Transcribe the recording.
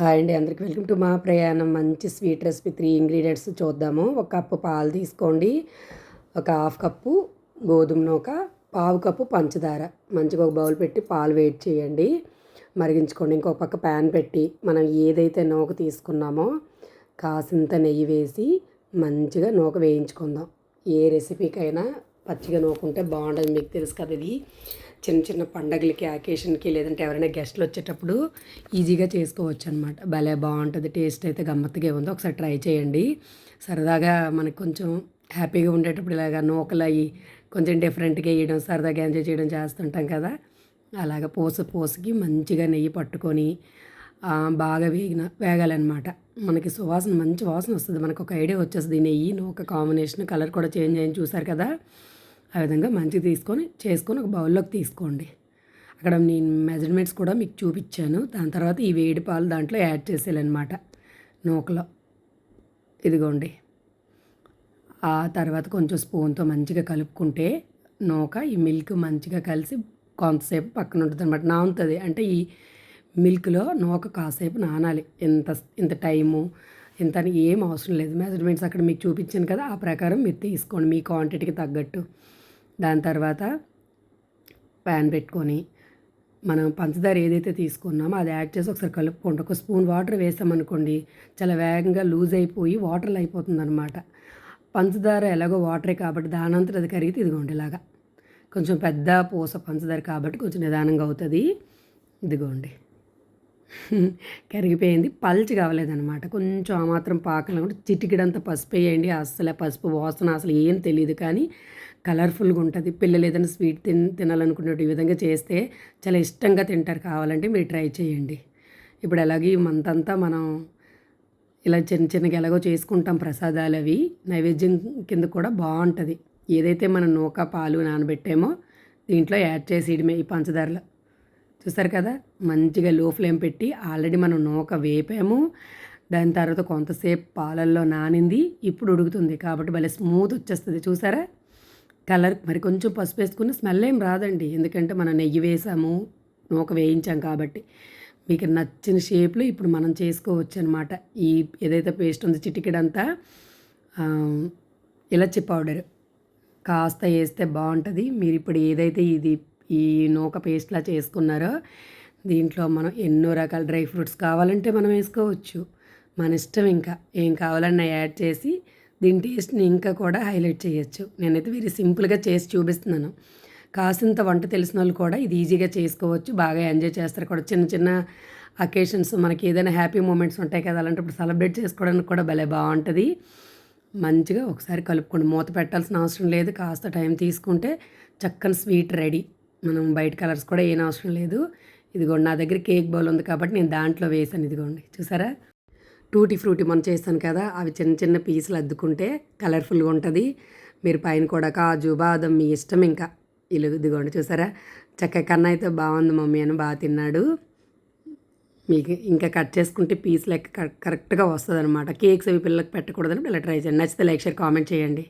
Hi అండి అందరికి welcome to మా ప్రయాణం. మంచి స్వీట్ రెసిపీ త్రీ ఇంగ్రీడియంట్స్ చూద్దాము. ఒక కప్పు పాలు తీసుకోండి. ఒక హాఫ్ కప్పు గోధుమ నూక పావు కప్పు పంచదార. మంచిగా ఒక బౌల్ పెట్టి పాలు వేడి చేయండి. మరిగించుకోండి. ఇంకొక పక్క ప్యాన్ పెట్టి మనం ఏదైతే నూక తీసుకున్నామో కాసింత నెయ్యి వేసి మంచిగా నూక వేయించుకుందాం. ఏ రెసిపీకైనా పచ్చిగా నూకుంటే బాగుంటుంది మీకు తెలుసు కదా ఇది. చిన్న చిన్న పండగలకి అకేషన్కి లేదంటే ఎవరైనా గెస్ట్లు వచ్చేటప్పుడు ఈజీగా చేసుకోవచ్చు అనమాట భలే బాగుంటుంది. టేస్ట్ అయితే గమ్మత్తుగా ఉంది. ఒకసారి ట్రై చేయండి. సరదాగా మనకు కొంచెం హ్యాపీగా ఉండేటప్పుడు ఇలాగ నూకలు అవి కొంచెం డిఫరెంట్గా వేయడం సరదాగా ఎంజాయ్ చేయడం చేస్తుంటాం కదా. అలాగ పోస పోసుకి మంచిగా నెయ్యి పట్టుకొని బాగా వేగిన వేగాలన్నమాట. మనకి సువాసన మంచి వాసన వస్తుంది. మనకు ఒక ఐడియా వచ్చేస్తుంది నెయ్యి నూక కాంబినేషన్ కలర్ కూడా చేంజ్ అయ్యి చూసారు కదా? ఆ విధంగా మంచిగా తీసుకొని చేసుకొని ఒక బౌల్లోకి తీసుకోండి. అక్కడ నేను మెజర్మెంట్స్ కూడా మీకు చూపించాను. దాని తర్వాత ఈ వేడి పాలు దాంట్లో యాడ్ చేసేయాలన్నమాట. నూకలో. ఇదిగోండి. ఆ తర్వాత కొంచెం స్పూన్తో మంచిగా కలుపుకుంటే నూక ఈ మిల్క్ మంచిగా కలిసి కొంతసేపు పక్కన ఉంటుంది అనమాట నానుతుంది. అంటే ఈ మిల్క్లో నూక కాసేపు నానాలి. ఇంత ఇంత టైము ఇంత ఏం అవసరం లేదు. మెజర్మెంట్స్ అక్కడ మీకు చూపించాను కదా ఆ ప్రకారం మీరు తీసుకోండి. మీ క్వాంటిటీకి తగ్గట్టు. దాని తర్వాత ప్యాన్ పెట్టుకొని మనం పంచదార ఏదైతే తీసుకున్నామో అది యాడ్ చేసి ఒకసారి కలుపుకోండి. ఒక స్పూన్ వాటర్ వేసామనుకోండి చాలా వేగంగా లూజ్ అయిపోయి వాటర్లో అయిపోతుంది అనమాట పంచదార ఎలాగో వాటరే కాబట్టి దానంతట అది కరిగితే ఇదిగోండి ఇలాగా. కొంచెం పెద్ద పూస పంచదార కాబట్టి కొంచెం నిదానంగా అవుతుంది. ఇదిగోండి. కరిగిపోయింది. పల్చి కావలేదనమాట కొంచెం ఆ మాత్రం పాకలు కూడా చిటికిడంత పసుపు వేయండి. అసలు పసుపు వాసన అసలు ఏం తెలియదు కానీ కలర్ఫుల్గా ఉంటుంది. పిల్లలు ఏదైనా స్వీట్ తిన్ తినాలనుకున్నట్టు ఈ విధంగా చేస్తే చాలా ఇష్టంగా తింటారు. కావాలంటే మీరు ట్రై చేయండి. ఇప్పుడు అలాగే ఈ మంతంతా మనం ఇలా చిన్న చిన్నగా ఎలాగో చేసుకుంటాం ప్రసాదాలు అవి. నైవేద్యం కింద కూడా బాగుంటుంది. ఏదైతే మనం నూక పాలు నానబెట్టామో దీంట్లో యాడ్ చేసేయడమే ఈ పంచదారలో. చూసారు కదా? మంచిగా లో ఫ్లేమ్ పెట్టి ఆల్రెడీ మనం నూక వేపాము. దాని తర్వాత కొంతసేపు పాలల్లో నానింది. ఇప్పుడు ఉడుకుతుంది కాబట్టి భలే స్మూత్ వచ్చేస్తుంది. చూసారా? కలర్ మరి కొంచెం పసుపు వేసుకున్న స్మెల్ ఏం రాదండి. ఎందుకంటే మనం నెయ్యి వేసాము నూక వేయించాం కాబట్టి. మీకు నచ్చిన షేప్లో ఇప్పుడు మనం చేసుకోవచ్చు అనమాట ఈ ఏదైతే పేస్ట్ ఉందో చిటికెడంతా ఇలచి పౌడర్ కాస్త వేస్తే బాగుంటుంది. మీరు ఇప్పుడు ఏదైతే ఇది ఈ నూక పేస్ట్లా చేసుకున్నారో దీంట్లో మనం ఎన్నో రకాల డ్రై ఫ్రూట్స్ కావాలంటే మనం వేసుకోవచ్చు. మన ఇష్టం ఇంకా. ఏం కావాలన్నా యాడ్ చేసి దీని టేస్ట్ని ఇంకా కూడా హైలైట్ చేయొచ్చు. నేనైతే వెరీ సింపుల్గా చేసి చూపిస్తున్నాను. కాసింత వంట తెలిసిన వాళ్ళు కూడా ఇది ఈజీగా చేసుకోవచ్చు. బాగా ఎంజాయ్ చేస్తారు కూడా. చిన్న చిన్న అకేషన్స్ మనకి ఏదైనా హ్యాపీ మూమెంట్స్ ఉంటాయి కదా అలాంటప్పుడు సెలబ్రేట్ చేసుకోవడానికి కూడా భలే బాగుంటుంది. మంచిగా ఒకసారి కలుపుకోండి. మూత పెట్టాల్సిన అవసరం లేదు. కాస్త టైం తీసుకుంటే చక్కని స్వీట్ రెడీ. మనం బయట కలర్స్ కూడా ఏం అవసరం లేదు. ఇదిగోండి నా దగ్గర కేక్ బౌల్ ఉంది కాబట్టి నేను దాంట్లో వేసాను ఇదిగోండి చూసారా? టూటీ ఫ్రూటీ మనం చేస్తాను కదా అవి చిన్న చిన్న పీసులు అద్దుకుంటే కలర్ఫుల్గా ఉంటుంది. మీరు పైన కూడా కాజు బాదం మీ ఇష్టం ఇంకా. ఇల్లు ఇదిగోండి చూసారా? చక్క కన్నా అయితే బాగుంది మమ్మీ అని బాగా తిన్నాడు. మీకు ఇంకా కట్ చేసుకుంటే పీస్ లెక్క కరెక్ట్గా వస్తుంది అనమాట కేక్స్ అవి పిల్లలకు పెట్టకూడదని ఇలా ట్రై చేయండి. నచ్చితే లైక్ షేర్ కామెంట్ చేయండి.